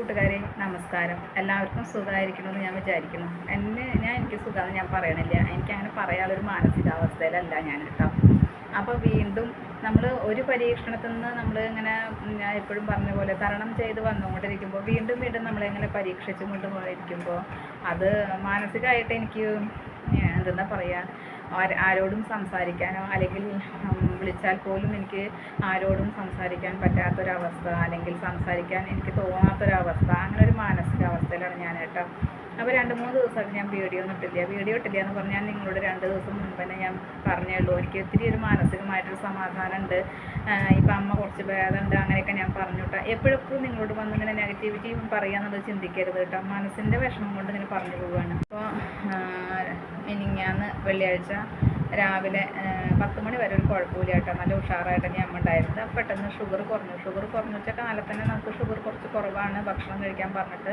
കൂട്ടുകാരെ നമസ്കാരം. എല്ലാവർക്കും സുഖമായിരിക്കണമെന്ന് ഞാൻ വിചാരിക്കുന്നു. എന്നെ ഞാൻ എനിക്ക് സുഖമെന്ന് ഞാൻ പറയണില്ല. എനിക്ക് അങ്ങനെ പറയാനുള്ളൊരു മാനസികാവസ്ഥയിലല്ല ഞാൻ കേട്ടോ അപ്പോൾ വീണ്ടും നമ്മൾ ഒരു പരീക്ഷണത്തിൽ നിന്ന് നമ്മൾ ഇങ്ങനെ ഞാൻ എപ്പോഴും പറഞ്ഞ പോലെ തരണം ചെയ്ത് വന്നുകൊണ്ടിരിക്കുമ്പോൾ വീണ്ടും വീണ്ടും നമ്മളിങ്ങനെ പരീക്ഷിച്ചു കൊണ്ടുപോയിരിക്കുമ്പോൾ അത് മാനസികമായിട്ട് എനിക്ക് എന്താ പറയുക ആരോടും സംസാരിക്കാനോ അല്ലെങ്കിൽ വിളിച്ചാൽ പോലും എനിക്ക് ആരോടും സംസാരിക്കാൻ പറ്റാത്തൊരവസ്ഥ അല്ലെങ്കിൽ സംസാരിക്കാൻ എനിക്ക് തോന്നാത്തൊരവസ്ഥ അങ്ങനെ ഒരു മാനസികാവസ്ഥയിലാണ് ഞാൻ കേട്ടോ. അപ്പോൾ രണ്ട് മൂന്ന് ദിവസമായിട്ട് ഞാൻ വീഡിയോ ഇട്ടില്ല വീഡിയോ ഇട്ടില്ല എന്ന് പറഞ്ഞാൽ നിങ്ങളോട് രണ്ട് ദിവസം മുൻപ് തന്നെ ഞാൻ പറഞ്ഞേ ഉള്ളൂ എനിക്ക് ഒത്തിരി ഒരു മാനസികമായിട്ടൊരു സമാധാനം ഉണ്ട് ഇപ്പം അമ്മ കുറച്ച് ഭേദമുണ്ട് അങ്ങനെയൊക്കെ ഞാൻ പറഞ്ഞു കേട്ടോ. എപ്പോഴെപ്പോഴും നിങ്ങളോട് വന്ന് ഇങ്ങനെ നെഗറ്റിവിറ്റി പറയാന്നുള്ളത് ചിന്തിക്കരുത് കേട്ടോ. മനസ്സിന്റെ വിഷമം കൊണ്ട് ഇങ്ങനെ പറഞ്ഞു പോവുകയാണ്. അപ്പോൾ മിനിങ്ങാന്ന് വെള്ളിയാഴ്ച രാവിലെ പത്ത് മണി വരെ ഒരു കുഴപ്പമില്ല കേട്ടോ നല്ല ഉഷാറായിട്ട് ഞാൻ അപ്പോൾ പെട്ടെന്ന് ഷുഗർ കുറഞ്ഞു. ഷുഗർ കുറഞ്ഞു വെച്ചാൽ കാലത്ത് തന്നെ നമുക്ക് ഷുഗർ കുറച്ച് കുറവാണ്. ഭക്ഷണം കഴിക്കാൻ പറഞ്ഞിട്ട്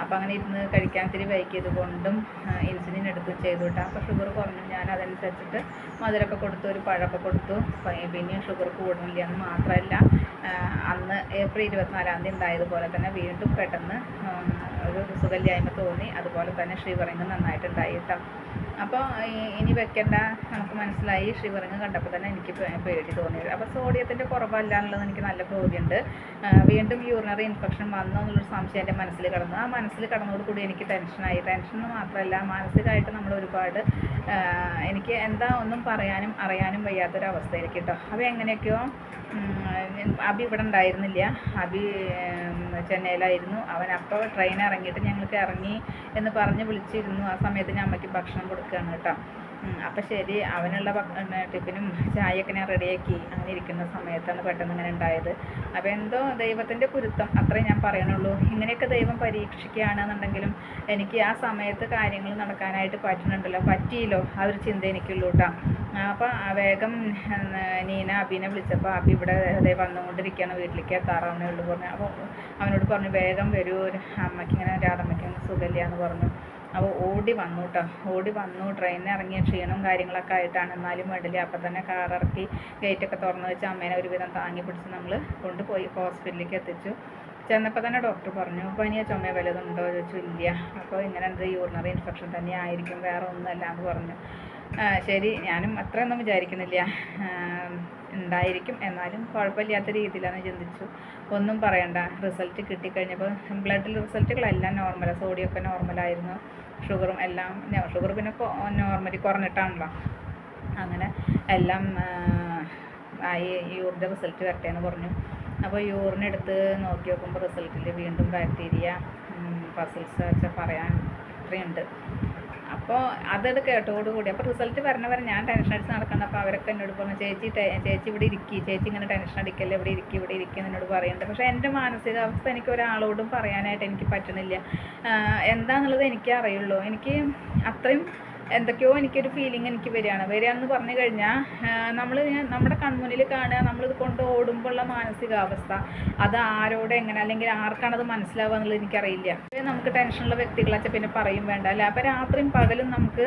അപ്പോൾ അങ്ങനെ ഇരുന്ന് കഴിക്കാൻ ഇത്തിരി വൈകിയത് കൊണ്ടും ഇൻസുലിൻ എടുത്ത് ചെയ്തു കേട്ടോ. അപ്പോൾ ഷുഗർ കുറഞ്ഞു. ഞാൻ അതനുസരിച്ചിട്ട് മധുരമൊക്കെ കൊടുത്തു ഒരു പഴമൊക്കെ കൊടുത്തു. പിന്നെയും ഷുഗർ കൂടുന്നില്ല എന്ന് മാത്രമല്ല അന്ന് ഏപ്രിൽ ഇരുപത്തിനാലാം തീയതി ഉണ്ടായതുപോലെ തന്നെ വീണ്ടും പെട്ടെന്ന് ഒരു സുഖല്ലായ്മ തോന്നി. അതുപോലെ തന്നെ ഷിവറിങ് നന്നായിട്ടുണ്ടായി കേട്ടോ. അപ്പോൾ ഇനി വെക്കേണ്ട. നമുക്ക് മനസ്സിലായി. ഷിവറിങ് കണ്ടപ്പോൾ തന്നെ എനിക്ക് പേടി തോന്നി അപ്പോൾ സോഡിയത്തിന്റെ കുറവല്ല എന്നുള്ളത് എനിക്ക് നല്ല ബോധ്യമുണ്ട്. വീണ്ടും യൂറിനറി ഇൻഫെക്ഷൻ വന്നോ എന്നുള്ളൊരു സംശയം എന്റെ മനസ്സിൽ കിടന്നു. ആ മനസ്സിൽ കിടന്നതോടുകൂടി എനിക്ക് ടെൻഷനായി ടെൻഷൻ മാത്രമല്ല മാനസികമായിട്ട് നമ്മൾ ഒരുപാട് എനിക്ക് എന്താ ഒന്നും പറയാനും അറിയാനും വയ്യാത്തൊരവസ്ഥയിലേക്ക് കേട്ടോ. അപ്പോൾ എങ്ങനെയൊക്കെയോ അബി ഇവിടെ ഉണ്ടായിരുന്നില്ല. അബി ചെന്നൈയിലായിരുന്നു. അവൻ അപ്പോൾ ട്രെയിൻ ഇറങ്ങിയിട്ട് ഞങ്ങൾക്ക് ഇറങ്ങി എന്ന് പറഞ്ഞ് വിളിച്ചിരുന്നു. ആ സമയത്ത് ഞാൻ അമ്മയ്ക്ക് ഭക്ഷണം കൊടുക്കുകയാണ് കേട്ടോ. അപ്പം ശരി. അവനുള്ള ടിഫിനും ചായയൊക്കെ ഞാൻ റെഡിയാക്കി അങ്ങനെ ഇരിക്കുന്ന സമയത്താണ് പെട്ടെന്ന് ഇങ്ങനെ ഉണ്ടായത്. അപ്പോൾ എന്തോ ദൈവത്തിന്റെ കുരുത്തം അത്രേ ഞാൻ പറയണുള്ളൂ. ഇങ്ങനെയൊക്കെ ദൈവം പരീക്ഷിക്കുകയാണെന്നുണ്ടെങ്കിലും എനിക്ക് ആ സമയത്ത് കാര്യങ്ങൾ നടക്കാനായിട്ട് പറ്റുന്നുണ്ടല്ലോ. പറ്റിയില്ലോ? ആ ഒരു ചിന്ത എനിക്കുള്ളൂ കേട്ടോ അപ്പോൾ വേഗം നീന അബിനെ വിളിച്ചപ്പോൾ അബി ഇവിടെ ദേ വന്നുകൊണ്ടിരിക്കുകയാണ്. വീട്ടിലേക്ക് എത്താറാവുന്നേ ഉള്ളൂ പറഞ്ഞു. അപ്പോൾ അവനോട് പറഞ്ഞു വേഗം വരൂ. അമ്മയ്ക്ക് ഇങ്ങനെ രാധമ്മയ്ക്ക് സുഖമില്ല എന്ന് പറഞ്ഞു. അപ്പോൾ ഓടി വന്നു കേട്ടോ ഓടി വന്നു ട്രെയിനിൽ ഇറങ്ങിയ ക്ഷീണവും കാര്യങ്ങളൊക്കെ ആയിട്ടാണ്. എന്നാലും വേണ്ടില്ല അപ്പം തന്നെ കാറിറക്കി ഗേറ്റൊക്കെ തുറന്ന് വെച്ച് അമ്മേനെ ഒരുവിധം താങ്ങി പിടിച്ച് നമ്മൾ കൊണ്ടുപോയി ഹോസ്പിറ്റലിലേക്ക് എത്തിച്ചു. ചെന്നപ്പോൾ തന്നെ ഡോക്ടർ പറഞ്ഞു പനിയോ ചുമയോ വല്ലതുണ്ടോ ചോദിച്ചു. ഇല്ല. അപ്പോൾ ഇങ്ങനെ എന്ത് യൂറിനറി ഇൻഫെക്ഷൻ തന്നെ ആയിരിക്കും വേറെ ഒന്നുമല്ല എന്ന് പറഞ്ഞു. ശരി. ഞാനും അത്രയൊന്നും വിചാരിക്കുന്നില്ല. ഉണ്ടായിരിക്കും. എന്നാലും കുഴപ്പമില്ലാത്ത രീതിയിലാണ് ചിന്തിച്ചു. ഒന്നും പറയണ്ട. റിസൾട്ട് കിട്ടിക്കഴിഞ്ഞപ്പോൾ ബ്ലഡിൽ റിസൾട്ടുകളെല്ലാം നോർമലാണ് സോഡിയൊക്കെ നോർമലായിരുന്നു ഷുഗറും എല്ലാം ഷുഗർ പിന്നെ നോർമലി കുറഞ്ഞിട്ടാണല്ലോ. അങ്ങനെ എല്ലാം ആയി. യൂറിന്റെ റിസൾട്ട് വരട്ടെ എന്ന് പറഞ്ഞു. അപ്പോൾ യൂറിനെടുത്ത് നോക്കി നോക്കുമ്പോൾ റിസൾട്ടിൽ വീണ്ടും ബാക്ടീരിയ പസിൽസ് വെച്ചാൽ പറയാൻ ഇത്രയുണ്ട്. അപ്പോൾ അതത് കേട്ടോടുകൂടി അപ്പോൾ റിസൾട്ട് വരണ വരെ ഞാൻ ടെൻഷൻ അടിച്ച് നടക്കണം. അപ്പോൾ അവരൊക്കെ എന്നോട് പറഞ്ഞു ചേച്ചി ചേച്ചി ഇവിടെ ഇരിക്കി. ചേച്ചി ഇങ്ങനെ ടെൻഷൻ അടിക്കല്ലേ? ഇവിടെ ഇരിക്കി ഇവിടെ ഇരിക്കി എന്നോട് പറയുന്നുണ്ട് പക്ഷേ എന്റെ മാനസികാവസ്ഥ എനിക്ക് ഒരാളോടും പറയാനായിട്ട് എനിക്ക് പറ്റുന്നില്ല ആഹ് എന്താണെന്നുള്ളത് എനിക്കേ അറിയുള്ളൂ. എനിക്ക് അത്രയും എന്തൊക്കെയോ എനിക്കൊരു ഫീലിംഗ് എനിക്ക് വരികയാണ്. വരികയാണെന്ന് പറഞ്ഞു കഴിഞ്ഞാൽ നമ്മൾ നമ്മുടെ കൺമുന്നിൽ കാണുക നമ്മളിത് കൊണ്ട് ഓടുമ്പോഴുള്ള മാനസികാവസ്ഥ അത് ആരോട് എങ്ങനെ അല്ലെങ്കിൽ ആർക്കാണ് അത് മനസ്സിലാവുക എന്നുള്ളത് എനിക്കറിയില്ല. നമുക്ക് ടെൻഷനുള്ള വ്യക്തികളൊക്കെ പിന്നെ പറയും വേണ്ട അല്ല? അപ്പോൾ രാത്രിയും പകലും നമുക്ക്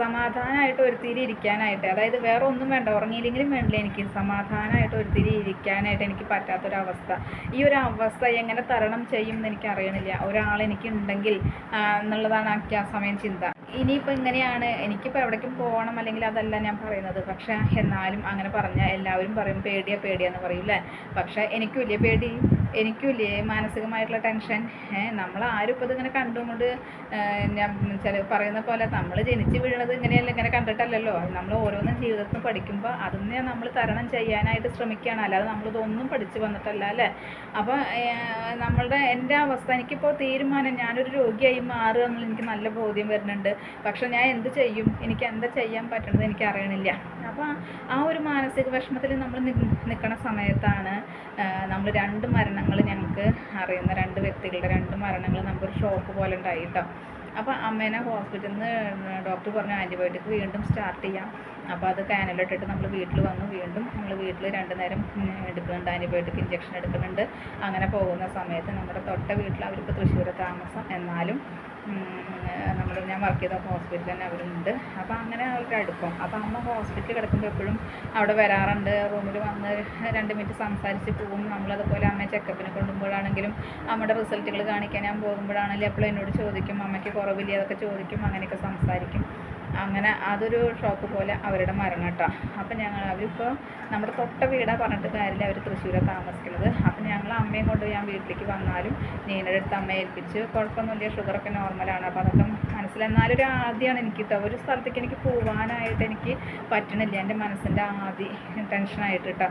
സമാധാനമായിട്ട് ഒരുത്തിരി ഇരിക്കാനായിട്ട് അതായത് വേറെ ഒന്നും വേണ്ട ഉറങ്ങിയില്ലെങ്കിലും വേണ്ടില്ല എനിക്ക് സമാധാനമായിട്ട് ഒരുത്തിരി ഇരിക്കാനായിട്ട് എനിക്ക് പറ്റാത്തൊരവസ്ഥ. ഈ ഒരു അവസ്ഥ എങ്ങനെ തരണം ചെയ്യും എന്ന് എനിക്ക് അറിയണില്ല. ഒരാൾ എനിക്ക് ഉണ്ടെങ്കിൽ ആ, എന്നുള്ളതാണ് ആ സമയം ചിന്ത. ഇനിയിപ്പോൾ ഇങ്ങനെയാണ്. എനിക്കിപ്പോൾ എവിടേക്കും പോകണം അല്ലെങ്കിൽ അതല്ല ഞാൻ പറയുന്നത്. പക്ഷേ എന്നാലും അങ്ങനെ പറഞ്ഞാൽ എല്ലാവരും പറയും പേടിയാ പേടിയാന്ന് അല്ലേ പക്ഷേ എനിക്ക് വലിയ പേടി എനിക്കും ഇല്ലേ മാനസികമായിട്ടുള്ള ടെൻഷൻ. നമ്മൾ ആരും ഇപ്പോൾ ഇതിങ്ങനെ കണ്ടുകൊണ്ട് ഞാൻ ചില പറയുന്ന പോലെ നമ്മൾ ജനിച്ച് വീഴുന്നത് ഇങ്ങനെയല്ല ഇങ്ങനെ കണ്ടിട്ടല്ലല്ലോ. നമ്മൾ ഓരോന്നും ജീവിതത്തിൽ പഠിക്കുമ്പോൾ അതിനെ നമ്മൾ തരണം ചെയ്യാനായിട്ട് ശ്രമിക്കുകയാണ്. അല്ലാതെ നമ്മളിതൊന്നും പഠിച്ചു വന്നിട്ടല്ല അല്ലേ? അപ്പോൾ നമ്മളുടെ എന്റെ അവസ്ഥ എനിക്കിപ്പോൾ തീരുമാനം ഞാനൊരു രോഗിയായി മാറുക എന്നുള്ള എനിക്ക് നല്ല ബോധ്യം വരുന്നുണ്ട്. പക്ഷെ ഞാൻ എന്ത് ചെയ്യും? എനിക്ക് എന്താ ചെയ്യാൻ പറ്റണത് എനിക്ക് അറിയണില്ല അപ്പോൾ ആ ഒരു മാനസിക വിഷമത്തിൽ നമ്മൾ നിൽക്കുന്ന സമയത്താണ് നമ്മൾ രണ്ട് മരണങ്ങൾ ഞങ്ങൾക്ക് അറിയുന്ന രണ്ട് വ്യക്തികളുടെ രണ്ട് മരണങ്ങൾ നമുക്കൊരു ഷോക്ക് പോലെ ഉണ്ടായി കേട്ടോ അപ്പോൾ അമ്മേനെ ഹോസ്പിറ്റലിൽ നിന്ന് ഡോക്ടർ പറഞ്ഞു ആന്റിബയോട്ടിക് വീണ്ടും സ്റ്റാർട്ട് ചെയ്യാം. അപ്പോൾ അത് കാനലിട്ടിട്ട് നമ്മൾ വീട്ടിൽ വന്നു. വീണ്ടും നമ്മൾ വീട്ടിൽ രണ്ട് നേരം എടുക്കുന്നുണ്ട്. ആന്റിബയോട്ടിക് ഇഞ്ചക്ഷൻ എടുക്കുന്നുണ്ട്. അങ്ങനെ പോകുന്ന സമയത്ത് നമ്മുടെ തൊട്ട വീട്ടിൽ അവർക്ക് തൃശ്ശൂർ താമസം. എന്നാലും നമ്മൾ ഞാൻ വർക്ക് ചെയ്ത ഹോസ്പിറ്റലിൽ തന്നെ അവരുണ്ട്. അപ്പോൾ അങ്ങനെ അവരുടെ അടുപ്പം. അപ്പോൾ അമ്മ ഹോസ്പിറ്റലിൽ കിടക്കുമ്പോൾ എപ്പോഴും അവിടെ വരാറുണ്ട്. റൂമിൽ വന്ന് രണ്ട് മിനിറ്റ് സംസാരിച്ച് പോകും നമ്മളതുപോലെ അമ്മയെ ചെക്കപ്പിന് കൊണ്ടുപോകുമ്പോഴാണെങ്കിലും അമ്മയുടെ റിസൾട്ടുകൾ കാണിക്കാൻ ഞാൻ പോകുമ്പോഴാണെങ്കിലും എപ്പോഴും എന്നോട് ചോദിക്കും. അമ്മയ്ക്ക് കുറവില്ല? അതൊക്കെ ചോദിക്കും. അങ്ങനെയൊക്കെ സംസാരിക്കും. അങ്ങനെ അതൊരു ഷോക്ക് പോലെ അവരുടെ മരണം കേട്ടോ. അപ്പം ഞങ്ങൾ അവരിപ്പോൾ നമ്മുടെ തൊട്ട വീടാ പറഞ്ഞിട്ട് കാര്യമില്ല. അവർ തൃശ്ശൂരാണ് താമസിക്കുന്നത് അപ്പം ഞങ്ങൾ അമ്മയും കൊണ്ട് ഞാൻ വീട്ടിലേക്ക് വന്നാലും നീനയുടെ അടുത്ത് അമ്മയെ ഏൽപ്പിച്ച് കുഴപ്പമൊന്നുമില്ല ഷുഗറൊക്കെ നോർമലാണ് അപ്പോൾ അതൊക്കെ മനസ്സിലെന്നാലും ഒരു ആദ്യമാണ് എനിക്ക് കേട്ടോ ഒരു സ്ഥലത്തേക്ക് എനിക്ക് പോകാനായിട്ട് എനിക്ക് പറ്റണില്ല. എന്റെ മനസ്സിന്റെ ആദ്യ ടെൻഷനായിട്ട് കേട്ടോ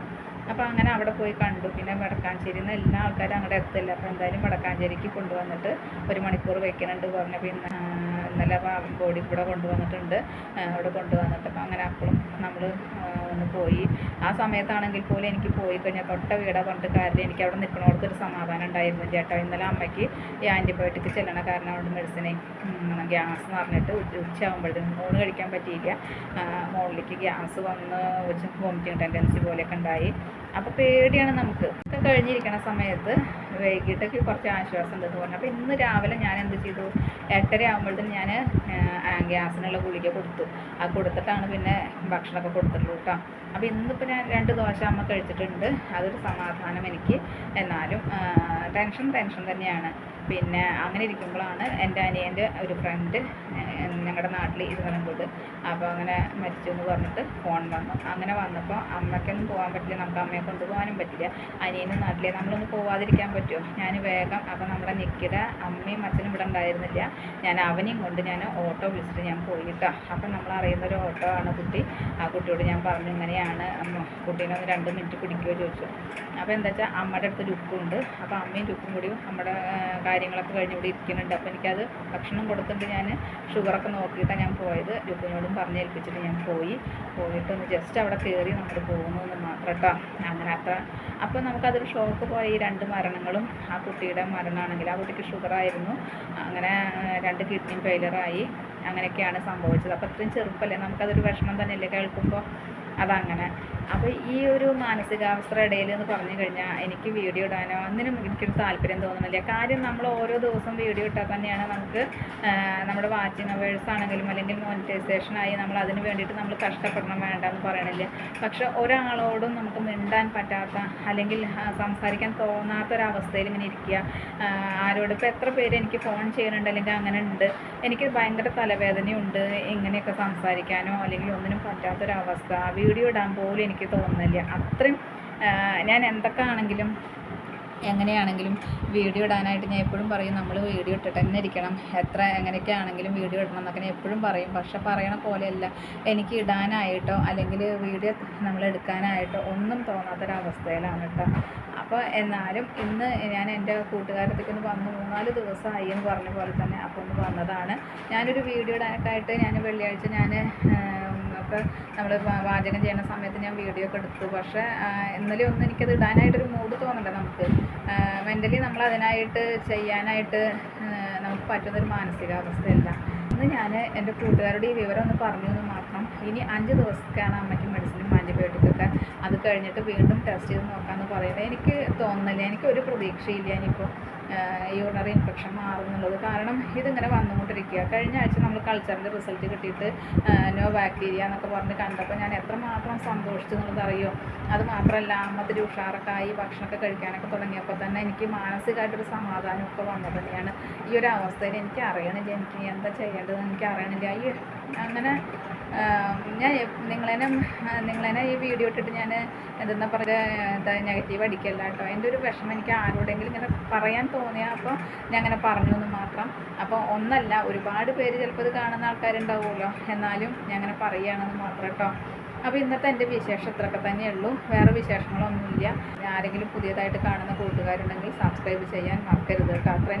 അപ്പോൾ അങ്ങനെ അവിടെ പോയി കണ്ടു. പിന്നെ വടക്കാഞ്ചേരിയിൽ നിന്ന് എല്ലാ ആൾക്കാരും അങ്ങോട്ട് എത്തില്ല. അപ്പോൾ എന്തായാലും വടക്കാഞ്ചേരിക്ക് കൊണ്ടുവന്നിട്ട് ഒരു മണിക്കൂർ വെക്കുന്നുണ്ട് പറഞ്ഞു പിന്നെ ഇന്നലെ ബോഡി കൂടെ കൊണ്ടുവന്നിട്ടുണ്ട്. അവിടെ കൊണ്ടുവന്നിട്ട് അപ്പം അങ്ങനെ അപ്പോഴും നമ്മൾ ഒന്ന് പോയി. ആ സമയത്താണെങ്കിൽ പോലും എനിക്ക് പോയി കഴിഞ്ഞാൽ തൊട്ട വീട പറഞ്ഞിട്ട് കാര്യം എനിക്ക് അവിടെ നിൽക്കണോടത്ത് ഒരു സമാധാനം ഉണ്ടായിരുന്നു ചേട്ടാ. ഇന്നലെ അമ്മയ്ക്ക് ഈ ആന്റിബയോട്ടിക് ചെല്ലണ കാരണം അവിടെ മെഡിസിനെ ഗ്യാസ് എന്ന് പറഞ്ഞിട്ട് ഉച്ച- ഉച്ചയാകുമ്പോഴത്തേക്കും ഊണ് കഴിക്കാൻ പറ്റിയില്ല. മുകളിലേക്ക് ഗ്യാസ് വന്ന് വോമിറ്റിങ് ടെൻഡൻസി പോലെയൊക്കെ ഉണ്ടായി. അപ്പോൾ പേടിയാണ് നമുക്ക്. ഒക്കെ കഴിഞ്ഞിരിക്കണ സമയത്ത് വൈകിട്ടൊക്കെ കുറച്ച് ആശ്വാസം ഉണ്ട് പറഞ്ഞു അപ്പോൾ ഇന്ന് രാവിലെ ഞാൻ എന്ത് ചെയ്തു? എട്ടര ആകുമ്പോഴത്തേക്കും ഞാൻ ഗ്യാസിനുള്ള ഗുളിക കൊടുത്തു. ആ കൊടുത്തിട്ടാണ് പിന്നെ ഭക്ഷണമൊക്കെ കൊടുത്തിട്ടുള്ളൂ കേട്ടോ അപ്പോൾ ഇന്നിപ്പോൾ ഞാൻ രണ്ട് ദോശ അമ്മ കഴിച്ചിട്ടുണ്ട്. അതൊരു സമാധാനം എനിക്ക്. എന്നാലും ടെൻഷൻ ടെൻഷൻ തന്നെയാണ്. പിന്നെ അങ്ങനെ ഇരിക്കുമ്പോഴാണ് എന്റെ അനിയന്റെ ഒരു ഫ്രണ്ട് ഞങ്ങളുടെ നാട്ടിൽ ഇത് പറയുന്നത് അപ്പോൾ അങ്ങനെ മരിച്ചു എന്ന് പറഞ്ഞിട്ട് ഫോൺ വന്നു. അങ്ങനെ വന്നപ്പോൾ അമ്മയ്ക്കൊന്നും പോകാൻ പറ്റില്ല നമുക്ക് അമ്മയെ കൊണ്ടുപോകാനും പറ്റില്ല. അനിയനും നാട്ടിലെ നമ്മളൊന്ന് പോവാതിരിക്കാൻ പറ്റുമോ? ഞാൻ വേഗം അപ്പോൾ നമ്മുടെ നിക്കിയുടെ അമ്മയും അച്ഛനും ഇവിടെ ഉണ്ടായിരുന്നില്ല. ഞാൻ അവനെയും കൊണ്ട് ഞാൻ ഓട്ടോ വിളിച്ചിട്ട് ഞാൻ പോയി കേട്ടോ അപ്പം നമ്മൾ അറിയുന്ന ഒരു ഓട്ടോ ആണ് കുട്ടി. ആ കുട്ടിയോട് ഞാൻ പറഞ്ഞു ഇങ്ങനെയാണ് കുട്ടീനെ ഒന്ന് രണ്ട് മിനിറ്റ് പിടിക്കുമോ ചോദിച്ചു. അപ്പോൾ എന്താ വെച്ചാൽ അമ്മയുടെ അടുത്ത് ലുക്കുണ്ട് അപ്പോൾ അമ്മയും ലുക്കും കൂടി നമ്മുടെ കാര്യങ്ങളൊക്കെ കഴിഞ്ഞ് ഇവിടെ ഇരിക്കുന്നുണ്ട്. അപ്പോൾ എനിക്കത് ഭക്ഷണം കൊടുത്തിട്ട് ഞാൻ ഷുഗറൊക്കെ നോക്കിയിട്ടാണ് ഞാൻ പോയത്. ലുക്കിനോടും പറഞ്ഞേൽപ്പിച്ചിട്ട് ഞാൻ പോയി. പോയിട്ട് ഒന്ന് ജസ്റ്റ് അവിടെ കയറി നമ്മൾ പോകുന്നു എന്ന് മാത്രം കേട്ടോ അങ്ങനെ അത്ര. അപ്പോൾ നമുക്കതൊരു ഷോക്ക് പോയ. ഈ രണ്ട് മരണങ്ങളും ആ കുട്ടിയുടെ മരണമാണെങ്കിൽ ആ കുട്ടിക്ക് ഷുഗറായിരുന്നു അങ്ങനെ രണ്ട് കിഡ്നി ഫെയിലറായി അങ്ങനെയൊക്കെയാണ് സംഭവിച്ചത്. അപ്പോൾ ഇത്രയും ചെറുപ്പമല്ലേ നമുക്കതൊരു വിഷമം തന്നെയല്ലേ കേൾക്കുമ്പോൾ അതങ്ങനെ. അപ്പോൾ ഈ ഒരു മാനസികാവസ്ഥ ഇടയിൽ എന്ന് പറഞ്ഞു കഴിഞ്ഞാൽ എനിക്ക് വീഡിയോ ഇടാനോ ഒന്നിനും എനിക്കൊരു താല്പര്യം തോന്നുന്നില്ല. കാര്യം നമ്മൾ ഓരോ ദിവസം വീഡിയോ ഇട്ടാൽ തന്നെയാണ് നമുക്ക് നമ്മുടെ വാച്ചിങ് അവേഴ്സ് ആണെങ്കിലും അല്ലെങ്കിൽ മോണിറ്റൈസേഷൻ ആയി നമ്മൾ അതിന് വേണ്ടിയിട്ട് നമ്മൾ കഷ്ടപ്പെടണം വേണ്ട എന്ന് പറയണില്ല. പക്ഷെ ഒരാളോടും നമുക്ക് മിണ്ടാൻ പറ്റാത്ത അല്ലെങ്കിൽ സംസാരിക്കാൻ തോന്നാത്ത ഒരവസ്ഥയിൽ ഇങ്ങനെ ഇരിക്കുക. ആരോട് ഇപ്പോൾ എത്ര പേര് എനിക്ക് ഫോൺ ചെയ്യുന്നുണ്ട് അല്ലെങ്കിൽ അങ്ങനെ ഉണ്ട്. എനിക്ക് ഭയങ്കര തലവേദനയുണ്ട് ഇങ്ങനെയൊക്കെ സംസാരിക്കാനോ അല്ലെങ്കിൽ ഒന്നിനും പറ്റാത്തൊരവസ്ഥ. വീഡിയോ ഇടാൻ പോലും എനിക്ക് തോന്നുന്നില്ല. അത്രയും ഞാൻ എന്തൊക്കെ ആണെങ്കിലും എങ്ങനെയാണെങ്കിലും വീഡിയോ ഇടാനായിട്ട് ഞാൻ എപ്പോഴും പറയും നമ്മൾ വീഡിയോ ഇട്ടിട്ട് തന്നെ ഇരിക്കണം. എത്ര എങ്ങനെയൊക്കെ ആണെങ്കിലും വീഡിയോ ഇടണം എന്നൊക്കെ ഞാൻ എപ്പോഴും പറയും. പക്ഷെ പറയണ പോലെയല്ല. എനിക്ക് ഇടാനായിട്ടോ അല്ലെങ്കിൽ വീഡിയോ നമ്മൾ എടുക്കാനായിട്ടോ ഒന്നും തോന്നാത്തൊരവസ്ഥയിലാണ് കേട്ടോ അപ്പോൾ എന്നാലും ഇന്ന് ഞാൻ എന്റെ കൂട്ടുകാരത്തേക്ക് ഒന്ന് വന്ന് മൂന്നാൽ ദിവസമായി എന്ന് പറഞ്ഞ പോലെ തന്നെ അപ്പോൾ ഒന്ന് വന്നതാണ്. ഞാനൊരു വീഡിയോ ഇടാനൊക്കെ ആയിട്ട് ഞാൻ വെള്ളിയാഴ്ച ഞാൻ ഒക്കെ നമ്മൾ പാചകം ചെയ്യുന്ന സമയത്ത് ഞാൻ വീഡിയോ ഒക്കെ എടുത്തു. പക്ഷേ ഇന്നലെ ഒന്നും എനിക്കത് ഇടാനായിട്ടൊരു മൂഡ് തോന്നണ്ട നമുക്ക്. മെന്റലി നമ്മൾ അതിനായിട്ട് ചെയ്യാനായിട്ട് നമുക്ക് പറ്റുന്നൊരു മാനസികാവസ്ഥയല്ല. ഇന്ന് ഞാൻ എന്റെ കൂട്ടുകാരുടെ ഈ വിവരം ഒന്ന് പറഞ്ഞു എന്ന് മാത്രം. ഇനി അഞ്ച് ദിവസത്തേക്കാണ് അമ്മയ്ക്ക് മെഡിസിനും ആന്റിബയോട്ടിക്കൊക്കെ അത് കഴിഞ്ഞിട്ട് വീണ്ടും ടെസ്റ്റ് ചെയ്ത് നോക്കാമെന്ന് പറയുന്നത് എനിക്ക് തോന്നുന്നില്ല. എനിക്ക് ഒരു പ്രതീക്ഷയില്ല ഇനിയിപ്പോൾ യൂറിനറി ഇൻഫെക്ഷൻ മാറുന്നുള്ളത് കാരണം ഇതിങ്ങനെ വന്നുകൊണ്ടിരിക്കുക. കഴിഞ്ഞ ആഴ്ച നമ്മൾ കൾച്ചറിന്റെ റിസൾട്ട് കിട്ടിയിട്ട് നോ ബാക്ടീരിയ എന്നൊക്കെ പറഞ്ഞ് കണ്ടപ്പോൾ ഞാൻ എത്രമാത്രം സന്തോഷിച്ചു എന്നുള്ളത് അറിയോ? അത് മാത്രമല്ല അമ്മത്തിരി ഉഷാറൊക്കെ ആയി ഭക്ഷണമൊക്കെ കഴിക്കാനൊക്കെ തുടങ്ങിയപ്പോൾ തന്നെ എനിക്ക് മാനസികമായിട്ടൊരു സമാധാനമൊക്കെ വന്നത് തന്നെയാണ് ഈ ഒരു അവസ്ഥയിൽ എനിക്ക് അറിയണില്ല. എനിക്ക് എന്താ ചെയ്യേണ്ടതെന്ന് എനിക്ക് അറിയണില്ല. ഈ അങ്ങനെ ഞാൻ നിങ്ങളെന്നെ നിങ്ങളെന്നെ ഈ വീഡിയോ ഇട്ടിട്ട് ഞാൻ എന്തെന്നാ പറയുക എന്താ നെഗറ്റീവ് അടിക്കല്ല കേട്ടോ. എന്റെ ഒരു വിഷമം എനിക്ക് ആരോടെങ്കിലും ഇങ്ങനെ പറയാൻ തോന്നിയാൽ അപ്പോൾ ഞാൻ അങ്ങനെ പറഞ്ഞു എന്ന് മാത്രം. അപ്പോൾ ഒന്നല്ല ഒരുപാട് പേര് ചിലപ്പോൾ ഇത് കാണുന്ന ആൾക്കാരുണ്ടാവുമല്ലോ. എന്നാലും ഞാൻ അങ്ങനെ പറയുകയാണെന്ന് മാത്രം കേട്ടോ. അപ്പോൾ ഇന്നത്തെ എന്റെ വിശേഷം ഇത്രയൊക്കെ തന്നെയുള്ളൂ വേറെ വിശേഷങ്ങളൊന്നുമില്ല. ആരെങ്കിലും പുതിയതായിട്ട് കാണുന്ന കൂട്ടുകാരുണ്ടെങ്കിൽ സബ്സ്ക്രൈബ് ചെയ്യാൻ മറക്കരുത് കേട്ടോ. അത്ര